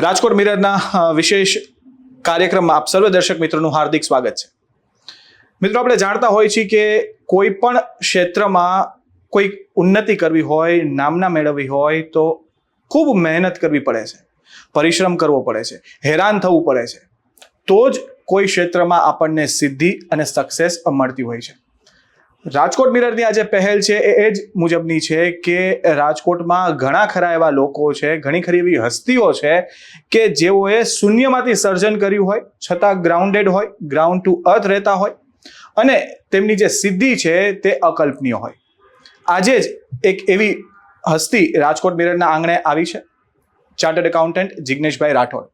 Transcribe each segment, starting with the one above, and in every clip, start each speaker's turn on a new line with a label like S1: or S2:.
S1: રાજકોટ મિરરના વિશેષ કાર્યક્રમમાં આપ સર્વ દર્શક મિત્રોનું હાર્દિક સ્વાગત છે. મિત્રો, આપણે જાણતા હોઈએ છીએ કે કોઈ પણ ક્ષેત્રમાં કોઈ ઉન્નતિ કરવી હોય, નામના મેળવવી હોય, તો ખૂબ મહેનત કરવી પડે છે. પરિશ્રમ કરવો પડે છે. હેરાન થવું પડે છે. તો જ કોઈ ક્ષેત્રમાં આપણને સિદ્ધિ અને સક્સેસ મળતી હોય છે. રાજકોટ મિરરની આ જે પહેલ છે એ એ જ મુજબની છે કે રાજકોટમાં ઘણા ખરા એવા લોકો છે, ઘણી ખરી એવી હસ્તીઓ છે કે જેઓએ શૂન્યમાંથી સર્જન કર્યું હોય, છતાં ગ્રાઉન્ડેડ હોય ગ્રાઉન્ડ ટુ અર્થ રહેતા હોય અને તેમની જે સિદ્ધિ છે તે અકલ્પનીય હોય. આજે જ એક એવી હસ્તી રાજકોટ મિરરના આંગણે આવી છે. ચાર્ટર્ડ એકાઉન્ટન્ટ જિગ્નેશભાઈ રાઠોડ.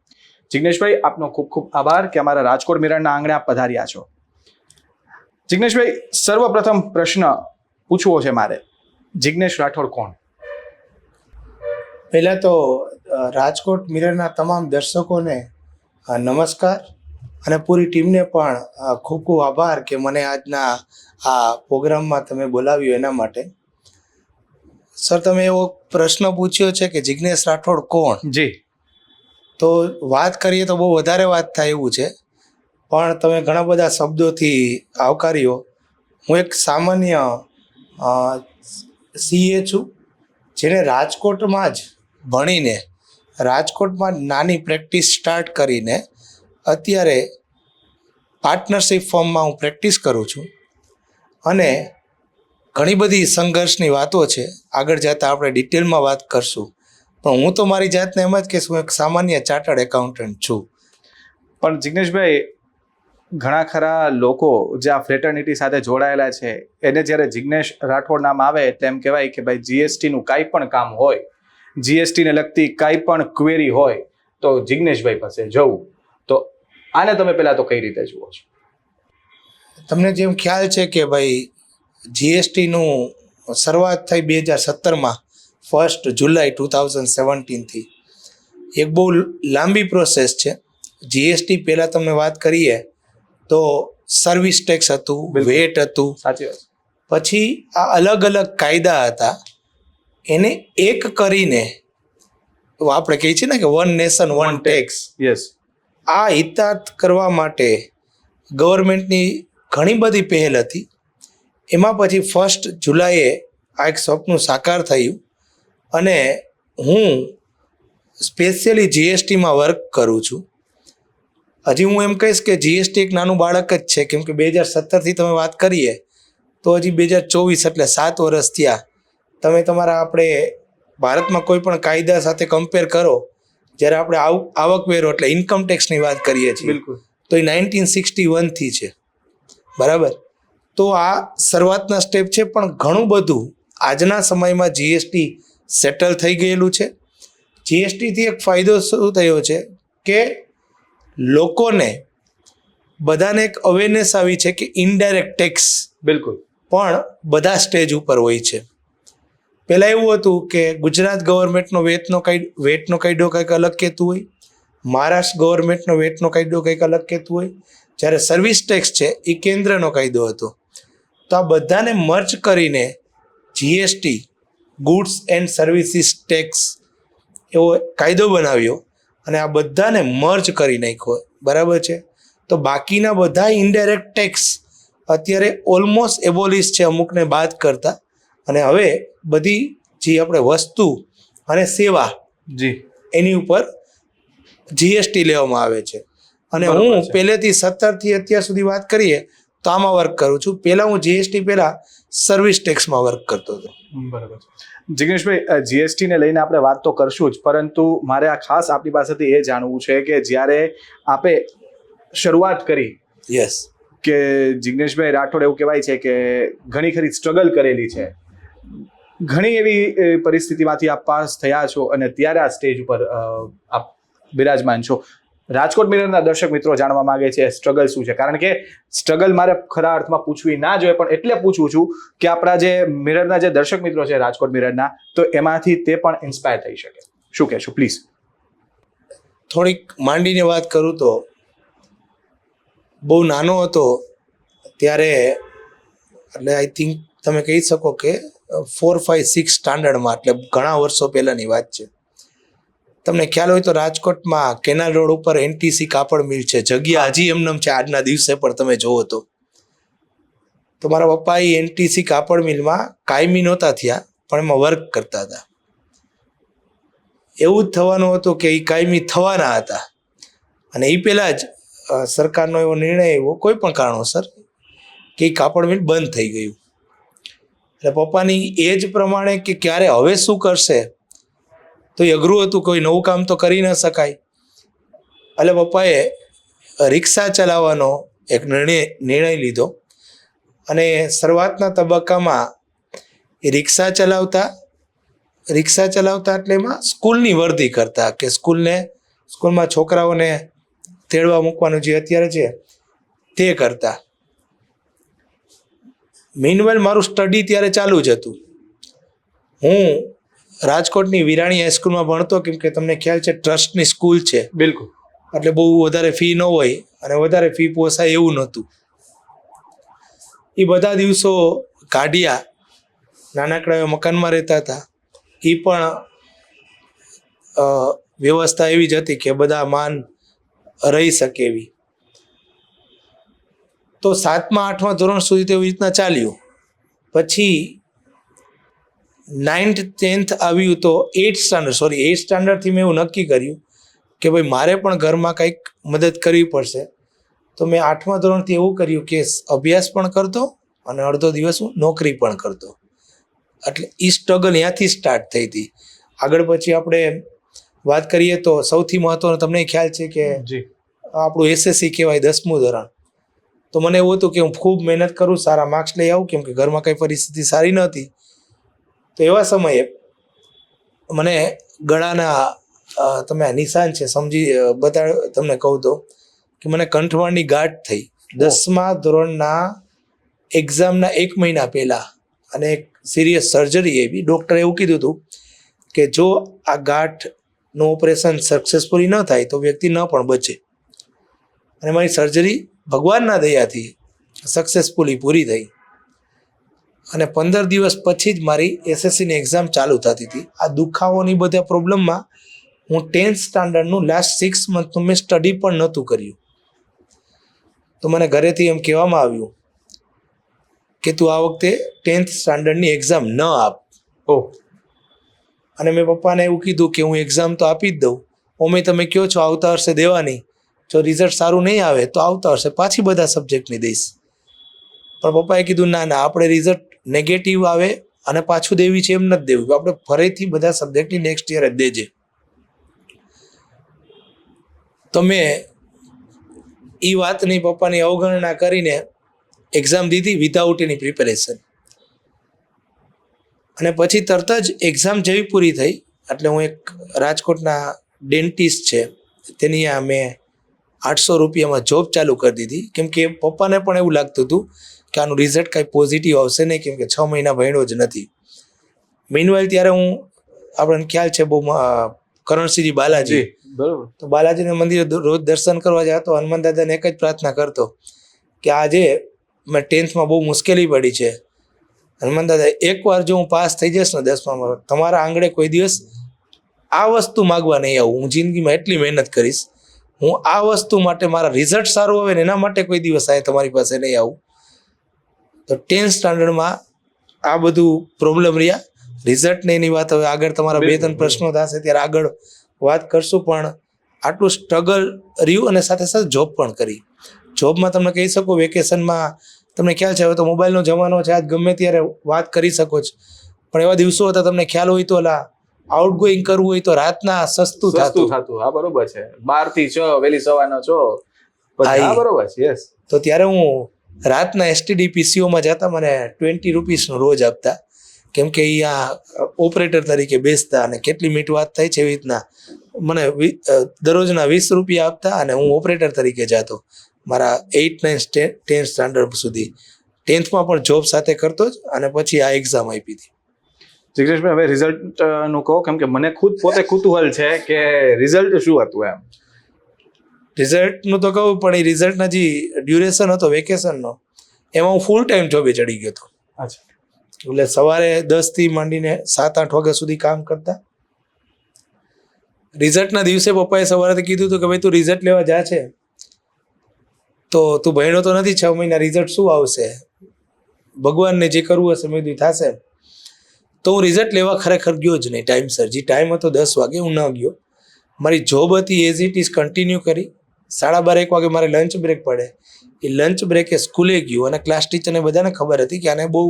S1: જિગ્નેશભાઈ, આપનો ખૂબ ખૂબ આભાર કે અમારા રાજકોટ મિરરના આંગણે આપ પધાર્યા છો. જિગ્નેશભાઈ સર્વપ્રથમ પ્રશ્ન પૂછવો છે મારે. જિગ્નેશ રાઠોડ કોણ?
S2: પહેલાં તો રાજકોટ મિરરના તમામ દર્શકોને નમસ્કાર અને પૂરી ટીમને પણ ખૂબ ખૂબ આભાર કે મને આજના આ પ્રોગ્રામમાં તમે બોલાવ્યું એના માટે. સર તમે એવો પ્રશ્ન પૂછ્યો છે કે જિજ્ઞેશ રાઠોડ કોણ?
S1: જી.
S2: તો વાત કરીએ તો બહુ વધારે વાત થાય એવું છે. પણ તમે ઘણા બધા શબ્દોથી આવકાર્યો. હું એક સામાન્ય સીએ છું, જેને રાજકોટમાં જ ભણીને, રાજકોટમાં નાની પ્રેક્ટિસ સ્ટાર્ટ કરીને અત્યારે પાર્ટનરશિપ ફોર્મમાં હું પ્રેક્ટિસ કરું છું. અને ઘણી બધી સંઘર્ષની વાતો છે. આગળ જતાં આપણે ડિટેલમાં વાત કરશું. પણ હું તો મારી જાતને એમ જ કહીશ, હું એક સામાન્ય ચાર્ટર્ડ એકાઉન્ટન્ટ છું.
S1: પણ જિગ્નેશભાઈ ઘણા ખરા લોકો જે આ ફ્રેટર્નિટી સાથે જોડાયેલા છે, એને જ્યારે જિગ્નેશ રાઠોડ નામ આવે એમ કહેવાય કે ભાઈ જીએસટીનું કાંઈ પણ કામ હોય જીએસટીને લગતી કાંઈ પણ ક્વેરી હોય, તો જિગ્નેશભાઈ પાસે જવું. તો આને તમે પહેલાં તો કઈ રીતે જુઓ છો?
S2: તમને જેમ ખ્યાલ છે કે ભાઈ જીએસટીનું શરૂઆત થઈ બે હજાર સત્તરમાં ફર્સ્ટ જુલાઈ ટુ થાઉઝન્ડ સેવન્ટીનથી એક બહુ લાંબી પ્રોસેસ છે. જીએસટી પહેલાં તમને વાત કરીએ તો સર્વિસ ટેક્સ હતું વેટ હતું.
S1: સાચી વાત.
S2: પછી આ અલગ અલગ કાયદા હતા. એને એક કરીને આપણે કહીએ છીએ ને કે one nation one tax
S1: yes
S2: આ હિતાર્થ કરવા માટે ગવર્મેન્ટની ઘણી બધી પહેલ હતી. એમાં પછી ફર્સ્ટ જુલાઈએ આ એક સ્વપ્નું સાકાર થયું. અને હું સ્પેશિયલી જીએસટીમાં વર્ક કરું છું. હજી હું એમ કહીશ કે જીએસટી એક નાનું બાળક જ છે કેમ કે બે હજાર સત્તરથી તમે વાત કરીએ તો હજી બે હજાર ચોવીસ એટલે સાત વર્ષ થયા. તમે તમારા આપણે ભારતમાં કોઈ પણ કાયદા સાથે કમ્પેર કરો જ્યારે આપણે આવ- આવકવેરો એટલે ઇન્કમ ટેક્સની વાત કરીએ છીએ
S1: બિલકુલ.
S2: તો એ નાઇન્ટીન સિક્સટી વનથી છે. બરાબર? તો આ શરૂઆતના સ્ટેપ છે પણ ઘણું બધું આજના સમયમાં જીએસટી સેટલ થઈ ગયેલું છે. જીએસટીથી એક ફાયદો શું થયો છે કે લોકોને બધાને એક અવેરનેસ આવી છે કે ઇનડાયરેક્ટ ટેક્સ
S1: બિલકુલ.
S2: પણ બધા સ્ટેજ ઉપર હોય છે. પહેલાં એવું હતું કે ગુજરાત ગવર્મેન્ટનો વેતનો કઈ વેટનો કાયદો કંઈક અલગ કહેતું હોય મહારાષ્ટ્ર ગવર્મેન્ટનો વેટનો કાયદો કંઈક અલગ કહેતું હોય જ્યારે સર્વિસ ટેક્સ છે એ કેન્દ્રનો કાયદો હતો. તો આ બધાને મર્ચ કરીને GST goods and services tax એવો કાયદો બનાવ્યો. અને આ બધાને મર્જ કરી નાખ્યો બરાબર છે? તો બાકીના બધા ઇનડાયરેક્ટ ટેક્સ અત્યારે ઓલમોસ્ટ એબોલિશ છે અમુકને બાદ કરતા. અને હવે બધી જે આપણે વસ્તુ અને સેવા
S1: જી.
S2: એની ઉપર જીએસટી લેવામાં આવે છે. અને હું પહેલેથી સત્તરથી અત્યાર સુધી વાત કરીએ તો આમાં વર્ક કરું છું. પહેલાં હું જીએસટી પહેલાં સર્વિસ ટેક્સમાં વર્ક કરતો હતો.
S1: બરાબર જિગ્નેશભાઈ જીએસટીને લઈને આપણે વાત તો કરશું જ પરંતુ મારે આ ખાસ આપની પાસેથી એ જાણવું છે કે જ્યારે આપે શરૂઆત કરી
S2: યસ
S1: કે જિગ્નેશભાઈ રાઠોડ એવું કહેવાય છે કે ઘણી ખરી સ્ટ્રગલ કરેલી છે. ઘણી એવી પરિસ્થિતિમાંથી આપ પાસ થયા છો અને ત્યારે આ સ્ટેજ ઉપર આપ બિરાજમાન છો. રાજકોટ મિરરના દર્શક મિત્રો જાણવા માંગે છે સ્ટ્રગલ શું છે? કારણ કે સ્ટ્રગલ મારે ખરા અર્થમાં પૂછવી ના જોઈએ, પણ એટલે પૂછું છું કે આપણા જે મિરરના જે દર્શક મિત્રો છે રાજકોટ મિરરના, તો એમાંથી તે પણ ઇન્સ્પાયર થઈ શકે. શું કહેશો? પ્લીઝ
S2: થોડીક માંડીને વાત કરું તો, બહુ નાનો હતો ત્યારે, એટલે આઈ થિંક તમે કહી શકો કે ફોર ફાઇવ સિક્સ સ્ટાન્ડર્ડમાં એટલે ઘણા વર્ષો પહેલાંની વાત છે. તમને ખ્યાલ હોય તો રાજકોટમાં કેનાલ રોડ ઉપર એનટીસી કાપડ મિલ છે. જગ્યા હજી એમનેમ છે આજના દિવસે, પણ તમે જોવો તો. તો મારા પપ્પા એ એનટીસી કાપડ મિલમાં કાયમી નહોતા થયા, પણ એમાં વર્ક કરતા હતા. એવું જ થવાનું હતું કે એ કાયમી થવાના હતા. અને એ પહેલાં જ સરકારનો એવો નિર્ણય એવો કોઈ પણ કારણોસર, કે એ કાપડ મિલ બંધ થઈ ગયું. એટલે પપ્પાની એજ પ્રમાણે કે ક્યારે હવે શું કરશે તો એ અઘરું હતું, કોઈ નવું કામ તો કરી ન શકાય. એટલે પપ્પાએ રિક્ષા ચલાવવાનો એક નિર્ણય નિર્ણય લીધો. અને શરૂઆતના તબક્કામાં એ રિક્ષા ચલાવતા રિક્ષા ચલાવતા એટલે એમાં સ્કૂલની વર્દી કરતા, કે સ્કૂલને, સ્કૂલમાં છોકરાઓને તેડવા મૂકવાનું જે અત્યારે છે, તે કરતા. મીનવેલ મારું સ્ટડી ત્યારે ચાલુ જ હતું. હું રાજકોટની વિરાણી હાઈસ્કૂલમાં ભણતો કેમ કે તમને ખ્યાલ છે ટ્રસ્ટની સ્કૂલ છે.
S1: બિલકુલ.
S2: એટલે બહુ વધારે ફી ન હોય અને વધારે ફી પોસાય એવું નહોતું. એ બધા દિવસો કાઢ્યા નાનકડા એવા મકાનમાં રહેતા હતા. એ પણ વ્યવસ્થા એવી જ હતી કે બધા માન રહી શકે એવી. તો સાતમા આઠમા ધોરણ સુધી તેવી રીતના ચાલ્યું. પછી નાઇન્થ ટેન્થ આવ્યું તો એઇટ સ્ટાન્ડર્ડ સોરી એઇટ સ્ટાન્ડર્ડથી મેં એવું નક્કી કર્યું કે ભાઈ મારે પણ ઘરમાં કંઈક મદદ કરવી પડશે. તો મેં આઠમા ધોરણથી એવું કર્યું કે અભ્યાસ પણ કરતો અને અડધો દિવસ હું નોકરી પણ કરતો. એટલે એ સ્ટ્રગલ ત્યાંથી સ્ટાર્ટ થઈ હતી. આગળ પછી આપણે વાત કરીએ તો સૌથી મહત્વનો તમને ખ્યાલ છે કે
S1: જી.
S2: આપણું એસએસસી કહેવાય દસમું ધોરણ. તો મને એવું હતું કે હું ખૂબ મહેનત કરું સારા માર્ક્સ લઈ આવું કેમ કે ઘરમાં કંઈ પરિસ્થિતિ સારી નહોતી. તો એવા સમયે મને ગળાના તમે આ નિશાન છે સમજી અ, તમને કહું તો કે મને કંઠવાળની ગાંઠ થઈ. દસમા ધોરણના એક્ઝામના એક મહિના પહેલાં અને એક સિરિયસ સર્જરી એવી ડૉક્ટરે એવું કીધું હતું કે જો આ ગાંઠનું ઓપરેશન સક્સેસફુલી ન થાય તો વ્યક્તિ ન પણ બચે. અને મારી સર્જરી ભગવાનના દયાથી સક્સેસફુલી પૂરી થઈ. અને પંદર દિવસ પછી જ મારી એસએસસીની એક્ઝામ ચાલુ થતી હતી. આ દુખાવોની બધા પ્રોબ્લેમમાં હું ટેન્થ સ્ટાન્ડર્ડનું લાસ્ટ સિક્સ મંથનું મેં સ્ટડી પણ નહોતું કર્યું. તો મને ઘરેથી એમ કહેવામાં આવ્યું કે તું આ વખતે ટેન્થ સ્ટાન્ડર્ડની એક્ઝામ ન આપ.
S1: ઓ.
S2: અને મેં પપ્પાને એવું કીધું કે હું એક્ઝામ તો આપી જ દઉં. ઓમે તમે કહો છો આવતા વર્ષે દેવાની. જો રિઝલ્ટ સારું નહીં આવે તો આવતા વર્ષે પાછી બધા સબ્જેક્ટની દઈશ. પણ પપ્પાએ કીધું ના ના આપણે રિઝલ્ટ નેગેટિવ આવે અને પાછું દેવી છે એમ નથી દેવું. આપણે ફરીથી બધા સબ્જેક્ટની નેક્સ્ટ યર દેજે. તો મેં એ વાતની પપ્પાની અવગણના કરીને એક્ઝામ દીધી વિધાઉટ એની પ્રિપેરેશન અને પછી તરત જ એક્ઝામ જેવી પૂરી થઈ, એટલે હું એક રાજકોટના ડેન્ટિસ્ટ છે, તેની આ મેં આઠસો રૂપિયામાં જોબ ચાલુ કરી દીધી. કેમ કે પપ્પાને પણ એવું લાગતું હતું કે આનું રિઝલ્ટ કાંઈ પોઝિટિવ આવશે નહીં કેમ કે છ મહિના ભણ્યો જ નથી. મીનવાઇલ ત્યારે હું આપણને ખ્યાલ છે બહુ કરણસિંહજી બાલાજી.
S1: બરોબર.
S2: તો બાલાજીના મંદિરે રોજ દર્શન કરવા જતો હનુમાન દાદાને એક જ પ્રાર્થના કરતો કે આજે મેં ટેન્થમાં બહુ મુશ્કેલી પડી છે. હનુમાન દાદા એકવાર જો હું પાસ થઈ જઈશ ને દસમામાં તમારા આંગળે કોઈ દિવસ આ વસ્તુ માગવા નહીં આવું. હું જિંદગીમાં એટલી મહેનત કરીશ. હું આ વસ્તુ માટે મારા રિઝલ્ટ સારું આવે ને એના માટે કોઈ દિવસ આ તમારી પાસે નહીં આવું. તો ટેન્થ સ્ટાન્ડર્ડમાં આ બધું પ્રોબ્લેમ રહ્યા. રિઝલ્ટ ને એની વાત હવે આગળ તમારા બે ત્રણ પ્રશ્નો થશે ત્યારે આગળ વાત કરશું પણ આટલું સ્ટ્રગલ રહ્યું અને સાથે સાથે જોબ પણ કરી. જોબમાં તમે કહી શકો વેકેશનમાં તમને ખ્યાલ છે હવે તો મોબાઈલનો જમાનો છે આજ ગમે ત્યારે વાત કરી શકો છો. પણ એવા દિવસો હતા તમને ખ્યાલ હોય તો ઓલા આઉટગોઈંગ કરવું હોય તો રાતના સસ્તું
S1: સસ્તું
S2: થતું.
S1: થતું હા બરોબર છે. બારથી છ વહેલી સવારનો છો. બરોબર છે યસ
S2: તો ત્યારે હું રાતના એસટીડી પીસીઓમાં જતા મને ટ્વેન્ટી રૂપીસનું રોજ આપતા. કેમ કે આ ઓપરેટર તરીકે બેસતા અને કેટલી મિનિટ વાત થાય છે એવી રીતના મને દરરોજના વીસ રૂપિયા આપતા અને હું ઓપરેટર તરીકે જતો. મારા એઇટ નાઇન ટેન્થ સ્ટાન્ડર્ડ સુધી. ટેન્થમાં પણ જોબ સાથે કરતો જ અને પછી આ એક્ઝામ આપી હતી.
S1: જિગ્નેશભાઈ, હવે રિઝલ્ટનું કહો, કેમ કે મને ખુદ પોતે કુતૂહલ છે કે રિઝલ્ટ શું હતું એમ?
S2: રિઝલ્ટનું તો કહું પણ એ રિઝલ્ટના જે ડ્યુરેશન હતો વેકેશનનો એમાં હું ફૂલ ટાઈમ જોબે ચડી ગયો હતો.
S1: અચ્છા.
S2: એટલે સવારે દસથી માંડીને સાત આઠ વાગ્યા સુધી કામ કરતા. રિઝલ્ટના દિવસે પપ્પાએ સવારે કીધું હતું કે ભાઈ તું રિઝલ્ટ લેવા જા છે. તો તું ભણ્યો તો નથી છ મહિના રિઝલ્ટ શું આવશે? ભગવાનને જે કરવું હશે મેં થશે. તો હું રિઝલ્ટ લેવા ખરેખર ગયો જ નહીં ટાઈમસર જે ટાઈમ હતો દસ વાગે હું ન ગયો. મારી જોબ હતી એઝ ઇટ ઇઝ કન્ટિન્યુ કરી. સાડા બાર એક વાગે મારે લંચ બ્રેક પડે. એ લંચ બ્રેકે સ્કૂલે ગયું અને ક્લાસ ટીચરને બધાને ખબર હતી કે આને બહુ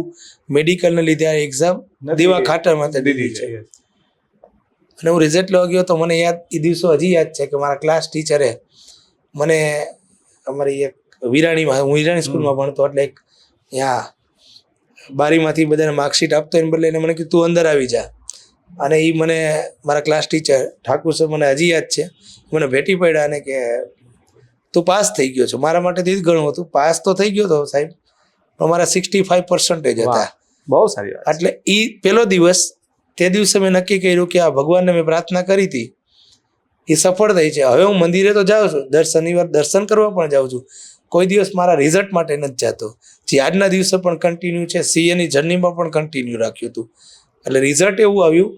S2: મેડિકલને લીધે આ એક્ઝામ દેવા ખાટર માટે દીધી છે. અને હું રિઝલ્ટ લેવા ગયો તો મને યાદ એ દિવસો હજી યાદ છે કે મારા ક્લાસ ટીચરે મને અમારી એક વિરાણીમાં હું વિરાણી સ્કૂલમાં ભણતો એટલે એક ત્યાં બારીમાંથી બધાને માર્કશીટ આપતો એને બદલે એને મને કીધું તું અંદર આવી જા. અને એ મને મારા ક્લાસ ટીચર ઠાકુર સર મને હજી યાદ છે. મને ભેટી પડ્યા અને કે તું પાસ થઈ ગયો છો. મારા માટે જ ઘણું હતું. પાસ તો થઈ ગયો હતો સાહેબ. પણ મારા સિક્સટી ફાઈવ પર્સન્ટેજ હતા.
S1: બહુ સારી વાત.
S2: એટલે એ પેલો દિવસ તે દિવસે મેં નક્કી કર્યું કે આ ભગવાનને મેં પ્રાર્થના કરી હતી. એ સફળ થઈ છે. હવે હું મંદિરે તો જાઉં છું. દર શનિવાર દર્શન કરવા પણ જાઉં છું. કોઈ દિવસ મારા રિઝલ્ટ માટે નથી જતો. જે આજના દિવસે પણ કન્ટિન્યુ છે સીએની જર્નીમાં પણ કન્ટિન્યુ રાખ્યું હતું. એટલે રિઝલ્ટ એવું આવ્યું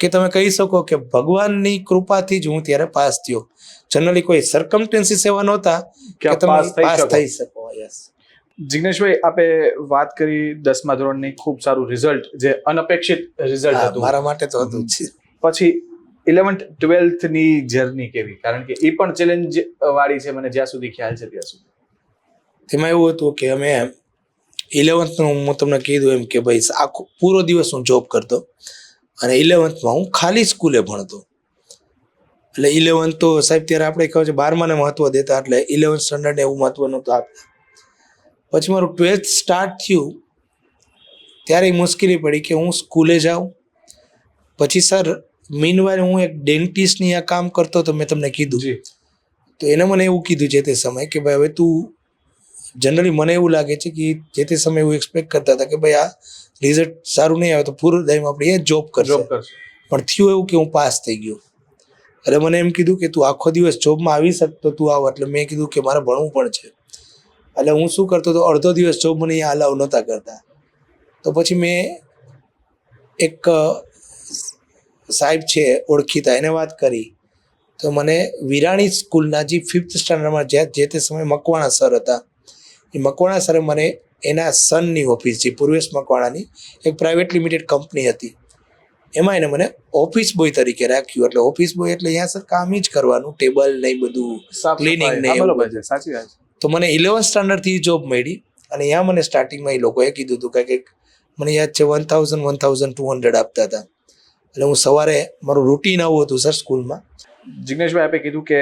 S2: કે તમે કહી શકો કે ભગવાનની કૃપાથી જ હું ત્યારે પાસ થયો. જનરલી કોઈ સર્કમટેન્સીસ એવા નહોતા
S1: કે
S2: તમે
S1: પાસ થઈ શકો.
S2: થઈ શકો યસ
S1: જિગ્નેશભાઈ આપે વાત કરી દસમા ધોરણની ખૂબ સારું રિઝલ્ટ જે અનપેક્ષિત રિઝલ્ટ હતું.
S2: મારા માટે તો હતું જ.
S1: પછી ઇલેવન્થ ટ્વેલ્થની જર્ની કેવી? કારણ કે એ પણ ચેલેન્જ વાળી છે મને જ્યાં સુધી ખ્યાલ છે ત્યાં સુધી.
S2: તેમાં એવું હતું કે અમે ઇલેવન્થનું હું તમને કીધું એમ કે ભાઈ આખો પૂરો દિવસ હું જોબ કરતો અને ઇલેવન્થમાં હું ખાલી સ્કૂલે ભણતો. એટલે ઇલેવન તો સાહેબ ત્યારે આપણે કહે છે બારમાને મહત્વ દેતા એટલે ઇલેવન સ્ટાન્ડર્ડને એવું મહત્વ નહોતું આપતા પછી મારું ટ્વેલ્થ સ્ટાર્ટ થયું ત્યારે મુશ્કેલી પડી કે હું સ્કૂલે જાઉં. પછી સર મીનવાઇલ હું એક ડેન્ટિસ્ટની આ કામ કરતો તો મેં તમને કીધું. તો એને મને એવું કીધું જે તે સમયે કે ભાઈ હવે તું જનરલી મને એવું લાગે છે કે જે તે સમયે એવું એક્સપેક્ટ કરતા હતા કે ભાઈ આ રિઝલ્ટ સારું નહીં આવે તો પૂરો ટાઈમ આપણે એ જોબ કરશે. પણ થયું એવું કે હું પાસ થઈ ગયો. એટલે મને એમ કીધું કે તું આખો દિવસ જોબમાં આવી શકતો તું આવ. એટલે મેં કીધું કે મારે ભણવું પણ છે. એટલે હું શું કરતો હતો, અડધો દિવસ જોબ મને અહીંયા અલાવ નહોતા કરતા. તો પછી મેં એક સાહેબ છે, ઓળખીતા, એને વાત કરી. તો મને વિરાણી સ્કૂલના જે ફિફ્થ સ્ટાન્ડર્ડમાં જ્યાં જે તે સમયે મકવાણા સર હતા, એ મકવાણા સરે મને એના સનની ઓફિસ જે, પૂર્વેશ મકવાણાની, એક પ્રાઇવેટ લિમિટેડ કંપની હતી. એમાં એને મને ઓફિસ બોય તરીકે રાખ્યું. એટલે ઓફિસ બોય એટલે અહીંયા સર કામ જ કરવાનું ટેબલ ને બધું
S1: ક્લિનિંગ
S2: ને
S1: બરોબર. છે સાચી વાત
S2: તો મને ઇલેવન્થ સ્ટાન્ડર્ડથી જોબ મળી અને અહીંયા મને સ્ટાર્ટિંગમાં એ લોકોએ કીધું હતું કે કંઈક મને યાદ છે one thousand one thousand two hundred આપતા હતા. એટલે હું સવારે મારું રૂટીન આવું હતું સર સ્કૂલમાં.
S1: જિગ્નેશભાઈ આપે કીધું કે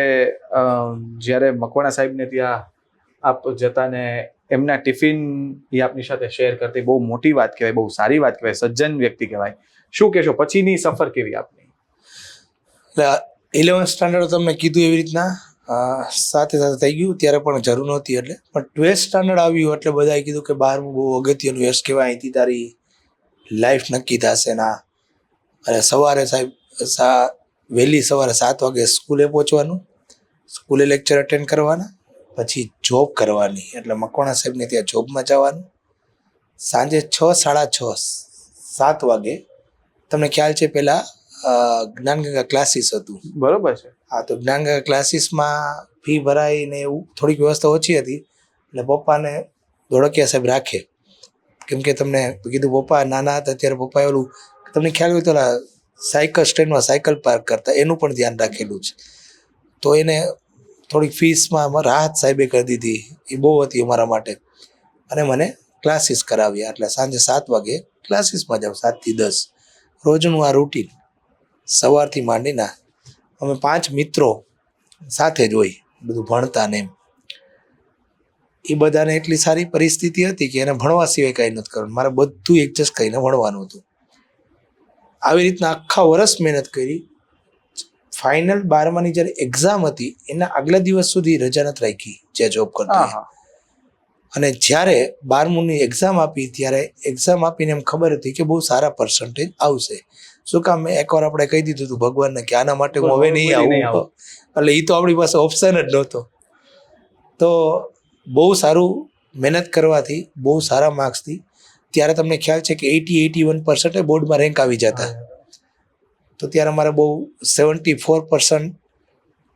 S1: જ્યારે મકવાણા સાહેબને ત્યાં આપ જતા ને એમના ટિફિન એ આપની સાથે શેર કરતી બહુ મોટી વાત કહેવાય બહુ સારી વાત કહેવાય સજ્જન વ્યક્તિ કહેવાય. શું કહેશો? પછીની સફર કેવી આપની?
S2: એટલે ઇલેવન્થ સ્ટાન્ડર્ડ તમને કીધું એવી રીતના. સાથે સાથે થઈ ગયું. ત્યારે પણ જરૂર નહોતી એટલે. પણ ટ્વેલ્થ સ્ટાન્ડર્ડ આવ્યું એટલે બધાએ કીધું કે બારમું બહુ અગત્યનું યશ કહેવાય અહીંથી તારી લાઈફ નક્કી થશે ના અને સવારે સાહેબ, સા, વહેલી સવારે સાત વાગે સ્કૂલે પહોંચવાનું. સ્કૂલે લેક્ચર અટેન્ડ કરવાના. પછી જોબ કરવાની. એટલે મકવાણા સાહેબને ત્યાં જોબમાં જવાનું. સાંજે છ, સાડા છ, સાત વાગે તમને ખ્યાલ છે પહેલાં જ્ઞાનગંગા ક્લાસીસ હતું.
S1: બરોબર છે.
S2: હા તો જ્ઞાનગંગા ક્લાસીસમાં ફી ભરાઈને એવું થોડીક વ્યવસ્થા ઓછી હતી એટલે પપ્પાને ધોળકિયા સાહેબ રાખે. કેમ કે તમને કીધું પપ્પા નાના હતા ત્યારે પપ્પાએ ઓલું તમને ખ્યાલ હોય તો સાયકલ સ્ટેન્ડમાં સાયકલ પાર્ક કરતા એનું પણ ધ્યાન રાખેલું છે. તો એને થોડીક ફીસમાં રાહત સાહેબે કરી દીધી. એ બહુ હતી અમારા માટે. અને મને ક્લાસીસ કરાવ્યા. એટલે સાંજે સાત વાગે ક્લાસીસમાં જાઉં સાતથી દસ. રોજનું આ રૂટીન સવારથી માંડીના અમે પાંચ મિત્રો સાથે જ હોય બધું ભણતા ને એમ. એ બધાને એટલી સારી પરિસ્થિતિ હતી કે એને ભણવા સિવાય કંઈ નથી કરવાનું. મારે બધું એડજસ્ટ કરીને ભણવાનું હતું. આવી રીતના આખા વર્ષ મહેનત કરી. ફાઇનલ બારમાની જ્યારે એક્ઝામ હતી એના આગલા દિવસ સુધી રજા નથી રાખી જે જોબ કરતો અને જ્યારે બારમુની એક્ઝામ આપી ત્યારે એક્ઝામ આપીને એમ ખબર હતી કે બહુ સારા પર્સન્ટેજ આવશે. શું કામ મેં એકવાર આપણે કહી દીધું હતું ભગવાનને કે આના માટે હું હવે નહીં
S1: નહીં
S2: આવું. એટલે એ તો આપણી પાસે ઓપ્શન જ નહોતો. તો બહુ સારું મહેનત કરવાથી બહુ સારા માર્ક્સથી ત્યારે તમને ખ્યાલ છે કે એટી એટી વન પર્સન્ટે બોર્ડમાં રેન્ક આવી જતા. તો ત્યારે અમારે બહુ સેવન્ટી ફોર પર્સન્ટ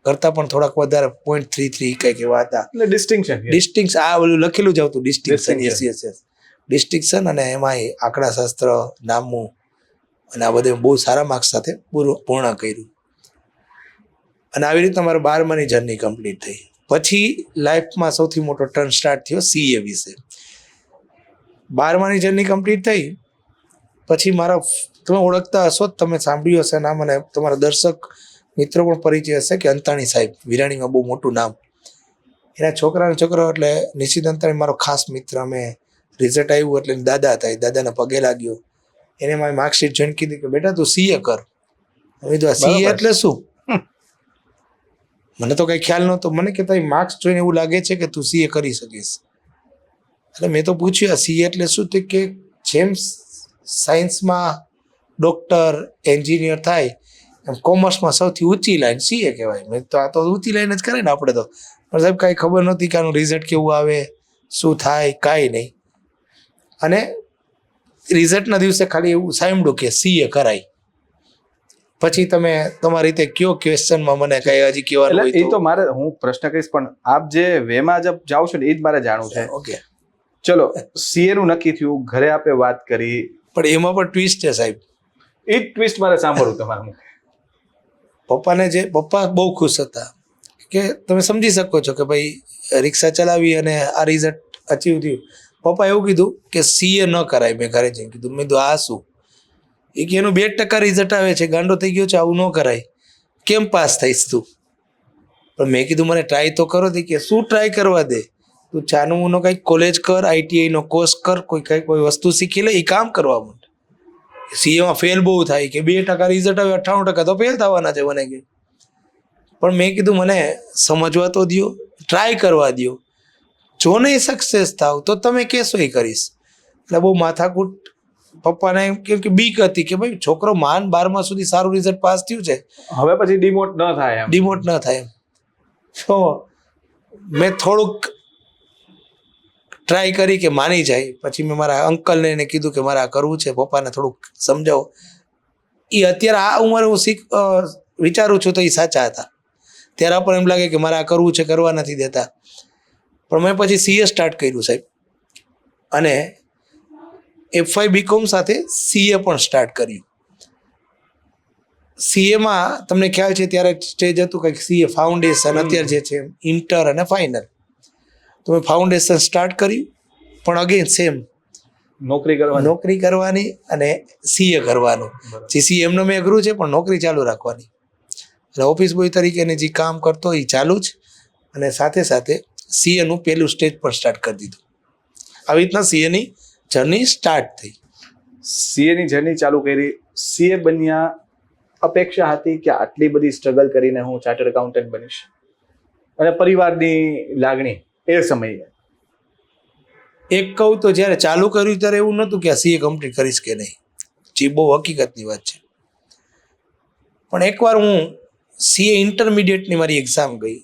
S2: કરતાં પણ થોડાક વધારે પોઈન્ટ થ્રી થ્રી કંઈક એવા હતા.
S1: એટલે ડિસ્ટિંક્શન
S2: ડિસ્ટિંક્સ આ ઓલું લખેલું જ આવતું distinction yes yes yes distinction અને એમાં આંકડા શાસ્ત્ર નામું અને આ બધે બહુ સારા માર્ક્સ સાથે પૂરું પૂર્ણ કર્યું. અને આવી રીતે મારે બારમાની જર્ની કમ્પ્લીટ થઈ. પછી લાઈફમાં સૌથી મોટો ટર્ન સ્ટાર્ટ થયો સીએ વિશે. બારમાની જર્ની કમ્પ્લીટ થઈ. પછી મારા તમે ઓળખતા હશો જ તમે સાંભળ્યું હશે નામ અને તમારા દર્શક મિત્રો પણ પરિચય હશે કે અંતાણી સાહેબ વિરાણીમાં બહુ મોટું નામ. એના છોકરાના છોકરો એટલે નિશિત અંતાણી મારો ખાસ મિત્ર. અમે રિઝલ્ટ આવ્યું એટલે દાદા હતા. એ દાદાના પગે લાગ્યો. એને મારી માર્કશીટ જોઈને કીધી કે બેટા તું સીએ કર. સીએ એટલે શું? મને તો કઈ ખ્યાલ નહોતો. મને કે તારી માર્ક્સ જોઈને એવું લાગે છે કે તું સીએ કરી શકીશ. એટલે મેં તો પૂછ્યું સીએ એટલે શું? તે કે જેમ સાયન્સમાં ડોક્ટર એન્જિનિયર થાય એમ કોમર્સમાં સૌથી ઊંચી લાઈન સીએ કહેવાય. મેં તો આ તો ઊંચી લાઈન જ કરે ને આપણે તો. પણ સાહેબ કાંઈ ખબર નહોતી કે આનું રિઝલ્ટ કેવું આવે શું થાય કાંઈ નહીં. અને રિઝલ્ટના દિવસે ખાલી એવું સાંભળ્યું કે સીએ કરાય. પછી તમે તમારી રીતે કયો ક્વેશ્ચનમાં મને કઈ હજી કેવા
S1: એટલે એ તો મારે હું પ્રશ્ન કહીશ પણ આપ જે વેમાં જબ જાઓ છો ને એ જ મારે જાણવું છે.
S2: ઓકે
S1: ચલો સીએ નું નક્કી થયું ઘરે આપે વાત કરી.
S2: પણ એમાં પણ ટ્વિસ્ટ છે સાહેબ.
S1: એ જ ટ્વિસ્ટ મારે સાંભળવું તમારા.
S2: પપ્પાને જે, પપ્પા બહુ ખુશ હતા. કે તમે સમજી શકો છો કે ભાઈ, રિક્ષા ચલાવી અને આ રિઝલ્ટ અચીવ થયું. પપ્પા એવું કીધું કે સીએ ન કરાય, મેં ઘરે જઈને કીધું. મેં કીધું, આ શું? એ કે, એનું બે ટકા રિઝલ્ટ આવે છે. ગાંડો થઈ ગયો છે, આવું ન કરાય. કેમ પાસ થઈશ તું? પણ મેં કીધું, મને ટ્રાય તો કરો કે, શું ટ્રાય કરવા દે? તું ચાનુનો કંઈક કોલેજ કર આઈટીઆઈનો કોર્સ કર, કોઈ કંઈ, કોઈ વસ્તુ શીખી લે એ કામ કરવા માંડ સીએમાં ફેલ બહુ થાય કે બે ટકા રિઝલ્ટ આવે અઠ્ઠાણું ટકા તો ફેલ થવાના છે મને કે. પણ મેં કીધું મને સમજવા તો દ્યો ટ્રાય કરવા દ્યો. જો નહીં સક્સેસ થાવ તો તમે કહેશો એ કરીશ. એટલે બહુ માથાકૂટ પપ્પાને એમ કેમ કે બીક હતી કે ભાઈ છોકરો માન બારમા સુધી સારું રિઝલ્ટ પાસ થયું છે.
S1: હવે પછી ડિમોટ ન થાય
S2: ડિમોટ ન થાય એમ. તો મેં થોડુંક ટ્રાય કરી કે માની જાય. પછી મેં મારા અંકલને એને કીધું કે મારે આ કરવું છે પપ્પાને થોડુંક સમજાવો. એ અત્યારે આ ઉંમરે હું શીખ વિચારું છું તો એ સાચા હતા. ત્યારે પણ એમ લાગે કે મારે આ કરવું છે કરવા નથી દેતા. પણ મેં પછી સીએ સ્ટાર્ટ કર્યું સાહેબ. અને એફઆઈ બીકોમ સાથે સીએ પણ સ્ટાર્ટ કર્યું. સીએમાં તમને ખ્યાલ છે ત્યારે સ્ટેજ હતું કંઈક સીએ ફાઉન્ડેશન અત્યારે જે છે ઇન્ટર અને ફાઇનલ તો મેં ફાઉન્ડેશન સ્ટાર્ટ કર્યું. પણ અગેન સેમ
S1: નોકરી કરવાની.
S2: નોકરી કરવાની અને સીએ કરવાનું. જે સીએ એમનો મેં અઘરું છે પણ નોકરી ચાલુ રાખવાની. એટલે ઓફિસ બોય તરીકેને જે કામ કરતો એ ચાલુ જ. અને સાથે સાથે સીએનું પહેલું સ્ટેજ પણ સ્ટાર્ટ કરી દીધું. આવી રીતના સીએની જર્ની સ્ટાર્ટ થઈ.
S1: સીએની જર્ની ચાલુ કરી. સીએ બન્યા અપેક્ષા હતી કે આટલી બધી સ્ટ્રગલ કરીને હું ચાર્ટર્ડ એકાઉન્ટન્ટ બનીશ. અને પરિવારની લાગણી એ સમયે.
S2: એક કહું તો જ્યારે ચાલુ કર્યું ત્યારે એવું નહોતું કે આ સીએ કમ્પ્લીટ કરીશ કે નહીં. જે બહુ હકીકતની વાત છે. પણ એકવાર હું સીએ ઇન્ટરમીડિયેટની મારી એક્ઝામ ગઈ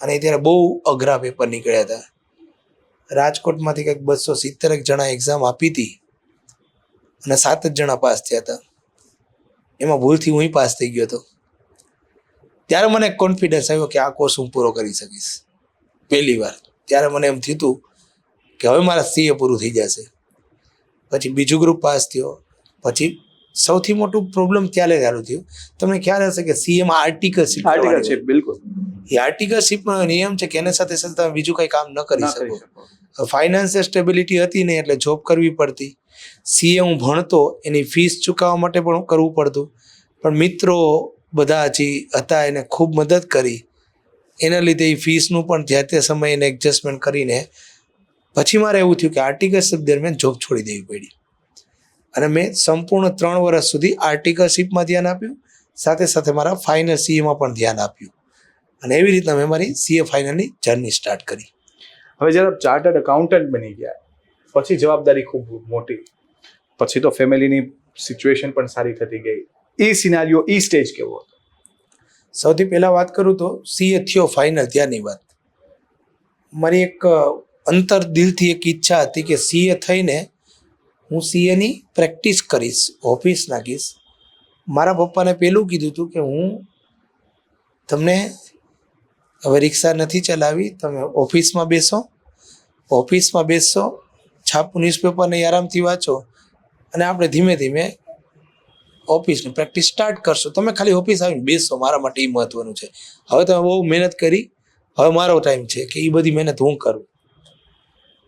S2: અને ત્યારે બહુ અઘરા પેપર નીકળ્યા હતા. રાજકોટમાંથી કંઈક બસો સિત્તેરેક જણા એક્ઝામ આપી હતી અને સાત જ જણા પાસ થયા હતા. એમાં ભૂલથી હું પાસ થઈ ગયો હતો. ત્યારે મને કોન્ફિડન્સ આવ્યો કે આ કોર્સ હું પૂરો કરી શકીશ. પહેલી વાર. ત્યારે મને એમ થયું કે હવે મારા સીએ પૂરું થઈ જશે. પછી બીજું ગ્રુપ પાસ થયો. પછી સૌથી મોટું પ્રોબ્લેમ ત્યારે ચાલુ થયું. તમને ખ્યાલ હશે કે સીએમાં આર્ટિકલશીપ
S1: આર્ટિકલશીપ બિલકુલ.
S2: એ આર્ટિકલશીપનો નિયમ છે કે એને સાથે સાથે તમે બીજું કંઈ કામ ન કરી શકો. ફાઇનાન્સિયલ સ્ટેબિલિટી હતી નહીં એટલે જોબ કરવી પડતી. સીએ હું ભણતો એની ફીસ ચૂકવવા માટે પણ કરવું પડતું. પણ મિત્રો બધા હજી હતા એને ખૂબ મદદ કરી. એના લીધે એ ફીસનું પણ જે તે સમયે એને એડજસ્ટમેન્ટ કરીને પછી મારે એવું થયું કે આર્ટિકલશીપ દરમિયાન જોબ છોડી દેવી પડી. અને મેં સંપૂર્ણ ત્રણ વર્ષ સુધી આર્ટિકલશીપમાં ધ્યાન આપ્યું, સાથે સાથે મારા ફાઇનલ સીએમાં પણ ધ્યાન આપ્યું. અને એવી રીતના મેં મારી સીએ ફાઇનલની જર્ની સ્ટાર્ટ કરી.
S1: હવે જ્યારે ચાર્ટર્ડ એકાઉન્ટન્ટ બની ગયા, પછી જવાબદારી ખૂબ મોટી. પછી તો ફેમિલીની સિચ્યુએશન પણ સારી થતી ગઈ. એ સિનારીઓ એ સ્ટેજ કેવો હતો?
S2: સૌથી પહેલાં વાત કરું તો સીએ થયો ફાઇનલ ત્યાંની વાત. મારી એક અંતર દિલથી એક ઈચ્છા હતી કે સીએ થઈને હું સીએની પ્રેક્ટિસ કરીશ, ઓફિસ નાખીશ. મારા પપ્પાને પેલું કીધું હતું કે હું તમને હવે રિક્ષા નથી ચલાવી, તમે ઓફિસમાં બેસો ઓફિસમાં બેસો, છાપું ન્યૂઝપેપરને આરામથી વાંચો અને આપણે ધીમે ધીમે ઓફિસની પ્રેક્ટિસ સ્ટાર્ટ કરશો. તમે ખાલી ઓફિસ આવીને બેસો. મારા માટે એ મહત્વનું છે. હવે તમે બહુ મહેનત કરી. હવે મારો ટાઈમ છે કે એ બધી મહેનત હું કરું.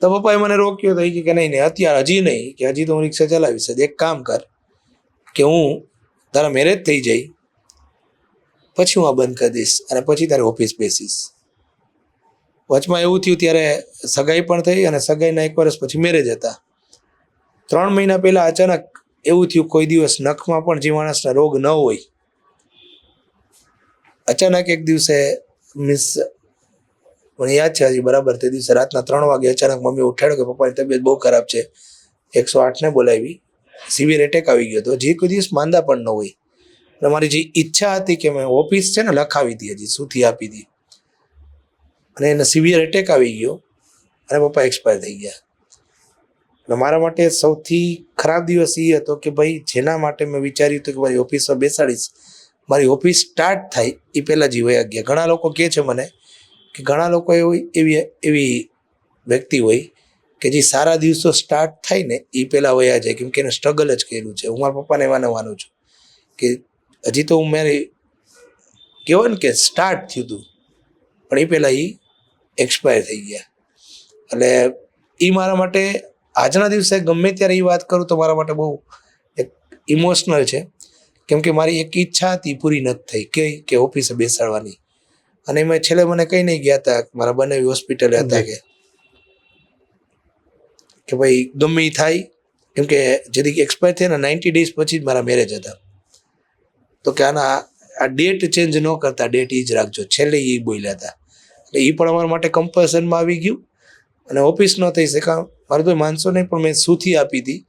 S2: તો પપ્પાએ મને રોક્યો તો કે નહીં નહીં, અત્યારે હજી નહીં, કે હજી તો હું રિક્ષા ચલાવીશ. જ. એક કામ કર કે હું તારા મેરેજ થઈ જાય. પછી હું આ બંધ કરી દઈશ અને પછી તારે ઓફિસ બેસીશ. વચમાં એવું થયું ત્યારે સગાઈ પણ થઈ અને સગાઈના એક વર્ષ પછી મેરેજ હતા. ત્રણ મહિના પહેલાં અચાનક એવું થયું કોઈ દિવસ નખમાં પણ જે માણસના રોગ ન હોય. અચાનક એક દિવસે મીન્સ મને યાદ છે હજી બરાબર, તે દિવસે રાતના ત્રણ વાગે અચાનક મમ્મી ઉઠાડ્યો કે પપ્પાની તબિયત બહુ ખરાબ છે. એકસો આઠને બોલાવી. સિવિયર એટેક આવી ગયો હતો. જે કોઈ દિવસ માંદા પણ ન હોય. અને મારી જે ઈચ્છા હતી કે મેં ઓફિસ છે ને લખાવી હતી હજી, સુથી આપી હતી. અને એને સિવિયર એટેક આવી ગયો. અને પપ્પા એક્સપાયર થઈ ગયા. મારા માટે સૌથી ખરાબ દિવસ એ હતો કે ભાઈ જેના માટે મેં વિચાર્યું હતું કે મારી ઓફિસમાં બેસાડીશ. મારી ઓફિસ સ્ટાર્ટ થાય એ પહેલાં જ વયા ગયા ઘણા લોકો કહે છે મને કે ઘણા લોકો એવી એવી એવી વ્યક્તિ હોય કે જે સારા દિવસો સ્ટાર્ટ થાય ને એ પહેલાં વયા જાય કેમ કે એને સ્ટ્રગલ જ કર્યું છે. હું મારા પપ્પાને એમાં માનું છું કે હજી તો હું મારી કહેવાય ને કે સ્ટાર્ટ થયું હતું, પણ એ પહેલાં એ એક્સપાયર થઈ ગયા. એટલે એ મારા માટે આજના દિવસે ગમે ત્યારે એ વાત કરું તો મારા માટે બહુ એક ઇમોશનલ છે. કેમ કે મારી એક ઈચ્છા હતી એ પૂરી નથી થઈ. કે કે ઓફિસે બેસાડવાની. અને એમાં છેલ્લે મને કઈ નહીં ગયા હતા. મારા બંને હોસ્પિટલે હતા કે કે ભાઈ ગમે થાય. કેમ કે જેથી એક્સપાયર થયા ને નાઇન્ટી ડેઝ પછી જ મારા મેરેજ હતા. તો કે આના આ ડેટ ચેન્જ ન કરતા ડેટ એ જ રાખજો. છેલ્લે એ બોલ્યા હતા. એટલે એ પણ અમારા માટે કમ્પલસનમાં આવી ગયું. અને ઓફિસ ન થઈ શકા મારું તો માનશો નહીં, પણ મેં સુથી આપી હતી.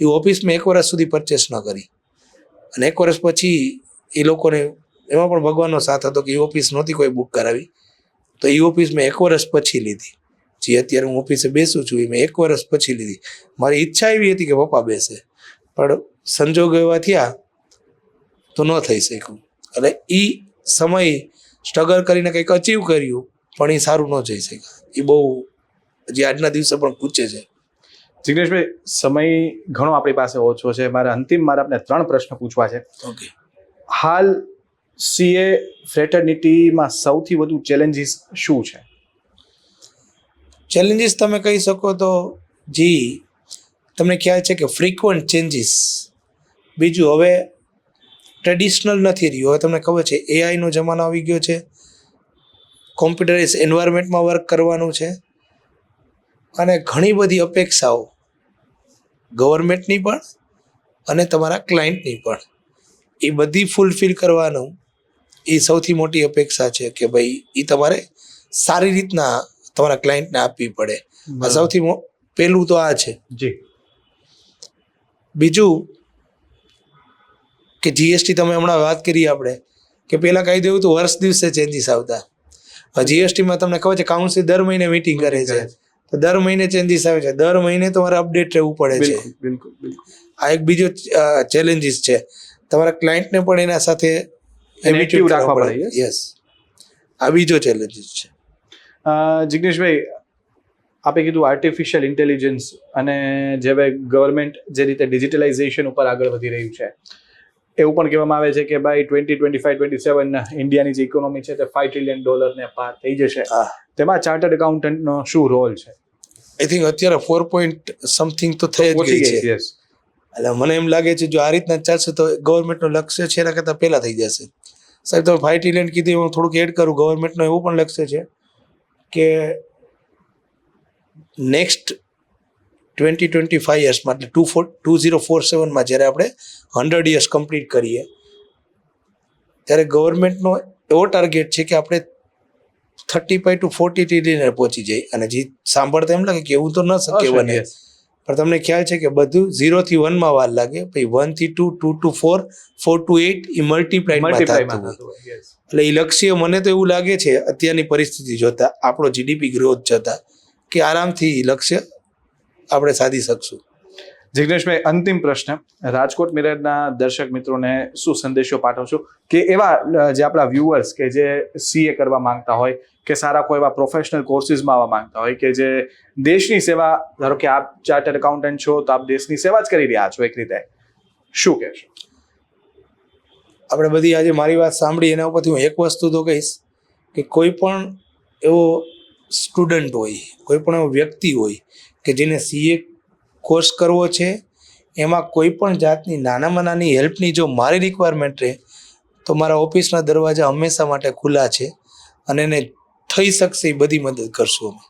S2: એ ઓફિસ મેં એક વર્ષ સુધી પરચેસ ન કરી. અને એક વર્ષ પછી એ લોકોને એમાં પણ ભગવાનનો સાથ હતો કે એ ઓફિસ નહોતી કોઈ બુક કરાવી. તો એ ઓફિસ મેં એક વર્ષ પછી લીધી. જે અત્યારે હું ઓફિસે બેસું છું, એ મેં એક વર્ષ પછી લીધી. મારી ઈચ્છા એવી હતી કે પપ્પા બેસે. પણ સંજોગ એવા થયા તો ન થઈ શક્યું. એટલે એ સમય સ્ટ્રગલ કરીને કંઈક અચીવ કર્યું, પણ એ સારું ન જઈ શક્યા. એ બહુ હજી આજના દિવસે પણ પૂછે છે.
S1: જિગ્નેશભાઈ સમય ઘણો આપણી પાસે ઓછો છે. મારે અંતિમ મારે આપને ત્રણ પ્રશ્ન પૂછવા છે.
S2: ઓકે.
S1: હાલ સીએ ફ્રેટર્નિટીમાં સૌથી વધુ ચેલેન્જીસ શું છે?
S2: ચેલેન્જીસ તમે કહી શકો તો જી તમને ખ્યાલ છે કે ફ્રીક્વન્ટ ચેન્જીસ બીજું હવે ટ્રેડિશનલ નથી રહ્યું. હવે તમને ખબર છે એઆઈનો જમાનો આવી ગયો છે. કોમ્પ્યુટરાઇઝ એન્વાયરમેન્ટમાં વર્ક કરવાનું છે. અને ઘણી બધી અપેક્ષાઓ ગવર્મેન્ટની પણ અને તમારા ક્લાયન્ટની પણ. એ બધી ફૂલફિલ કરવાનું એ સૌથી મોટી અપેક્ષા છે કે ભાઈ એ તમારે સારી રીતના તમારા ક્લાયન્ટને આપવી પડે. આ સૌથી પહેલું તો આ છે.
S1: જી.
S2: બીજું કે જીએસટી તમે હમણાં વાત કરી આપણે કે પહેલાં કહી દેવું તો વર્ષ દિવસે ચેન્જીસ આવતા. જીએસટીમાં તમને ખબર છે કાઉન્સિલ દર મહિને મીટિંગ કરે છે. તો દર મહિને ચેન્જીસ આવે છે. દર મહિને તમારે અપડેટ રહેવું પડે છે.
S1: બિલકુલ
S2: આ એક બીજો ચેલેન્જીસ છે. તમારા ક્લાયન્ટને પણ એના સાથે
S1: active રાખવા પડે,
S2: યસ આ બીજો ચેલેન્જીસ છે.
S1: જિગ્નેશભાઈ આપે કીધું આર્ટિફિશિયલ ઇન્ટેલિજન્સ અને જે ગવર્મેન્ટ જે રીતે ડિજિટલાઇઝેશન ઉપર આગળ વધી રહ્યું છે. એવું પણ કહેવામાં આવે છે કે ભાઈ twenty twenty five twenty seven ઇન્ડિયાની જે ઇકોનોમી છે તે ફાઈવ ટ્રિલિયન ડોલરને પાર થઈ જશે. તેમાં ચાર્ટર્ડ એકાઉન્ટન્ટનો શું રોલ છે?
S2: આઈ થિંક અત્યારે ફોર પોઈન્ટ સમથિંગ તો થઈ જ ગઈ
S1: ગઈ
S2: છે એટલે મને એમ લાગે છે જો આ રીતના ચાલશે તો ગવર્મેન્ટનું લક્ષ્ય છે એના કરતાં પહેલાં થઈ જશે. સાહેબ તમે ફાઈવ ટ્રિલિયન કીધું હું થોડુંક એડ કરું. ગવર્મેન્ટનું એવું પણ લક્ષ્ય છે કે નેક્સ્ટ ટ્વેન્ટી ટ્વેન્ટી ફાઈવ યર્સમાં એટલે two four two zero four સેવનમાં જ્યારે આપણે હંડ્રેડ યર્સ કમ્પ્લીટ કરીએ ત્યારે ગવર્મેન્ટનો એવો ટાર્ગેટ છે કે આપણે thirty five to forty trillion પહોંચી જાય અને જે સાંભળતા એમ લાગે કે એવું તો ન શક્ય બને. પણ તમને ખ્યાલ છે કે બધું ઝીરોથી થી વનમાં વાર લાગે. પછી વનથી to two to four four to eight એ મલ્ટીપ્લાયમાં. એટલે એ લક્ષ્ય મને તો એવું લાગે છે અત્યારની પરિસ્થિતિ જોતા આપણો જીડીપી ગ્રોથ જોતા કે આરામથી લક્ષ્ય આપણે સાધી શકશું.
S1: જિગ્નેશભાઈ અંતિમ પ્રશ્ન. રાજકોટ મિરરના દર્શક મિત્રોને શું સંદેશો પાઠવશો કે એવા જે આપણા વ્યુઅર્સ કે જે સીએ કરવા માંગતા હોય કે સારા કોઈ એવા પ્રોફેશનલ કોર્સિસમાં આવવા માંગતા હોય કે જે દેશની સેવા ધારો કે આપ ચાર્ટર્ડ એકાઉન્ટન્ટ છો તો આપ દેશની સેવા જ કરી રહ્યા છો એક રીતે. શું કહેશો?
S2: આપણે બધી આજે મારી વાત સાંભળી એના ઉપરથી હું એક વસ્તુ તો કહીશ કે કોઈ પણ એવો સ્ટુડન્ટ હોય કોઈ પણ એવો વ્યક્તિ હોય કે જેને સીએ કોર્સ કરવો છે એમાં કોઈ પણ જાતની નાનામાં નાની હેલ્પની જો મારી રિક્વાયરમેન્ટ રહે તો મારા ઓફિસના દરવાજા હંમેશા માટે ખુલ્લા છે અને એને થઈ શકશે એ બધી મદદ કરશું અમે.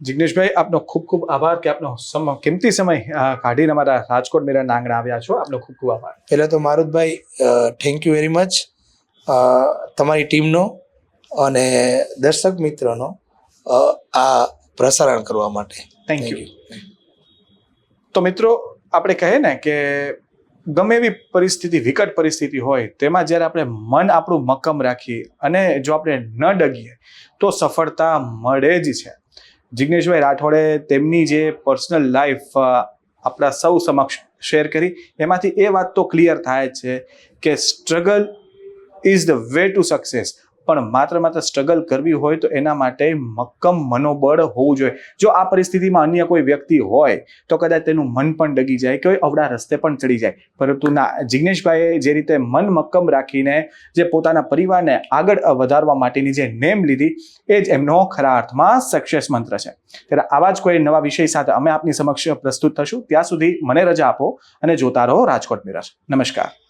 S1: જિગ્નેશભાઈ આપનો ખૂબ ખૂબ આભાર કે આપનો સમ કિંમતી સમય કાઢીને અમારા રાજકોટ મિરરના આંગણે આવ્યા છો. આપનો ખૂબ ખૂબ આભાર.
S2: પહેલાં તો મારુતભાઈ થેન્ક યુ વેરી મચ તમારી ટીમનો અને દર્શક મિત્રોનો આ પ્રસારણ કરવા માટે.
S1: થેન્ક યુ તો મિત્રો આપણે કહે ને કે ગમે એવી પરિસ્થિતિ વિકટ પરિસ્થિતિ હોય તેમાં જ્યારે આપણે મન આપણું મક્કમ રાખીએ અને જો આપણે ન ડગીએ તો સફળતા મળે જ છે. જિગ્નેશભાઈ રાઠોડે તેમની જે પર્સનલ લાઈફ આપણા સૌ સમક્ષ શેર કરી એમાંથી એ વાત તો ક્લિયર થાય છે કે struggle is the way to success. પણ માત્ર માત્ર સ્ટ્રગલ કરવી હોય તો એના માટે મક્કમ મનોબળ હોવું જોઈએ. જો આ પરિસ્થિતિમાં અન્ય કોઈ વ્યક્તિ હોય, તો કદાચ તેનું મન પણ ડગી જાય કે અવડા રસ્તે પણ ચડી જાય. પરંતુ ના, જિગ્નેશભાઈએ જે રીતે મન મક્કમ રાખીને જે પોતાના પરિવારને આગળ વધારવા માટેની જે નેમ લીધી, એ જ એમનો ખરા અર્થમાં સક્સેસ મંત્ર છે. ત્યારે આવા જ કોઈ નવા વિષય સાથે અમે આપની સમક્ષ પ્રસ્તુત થશું. ત્યાં સુધી મને રજા આપો અને જોતા રહો રાજકોટ મિરર. નમસ્કાર.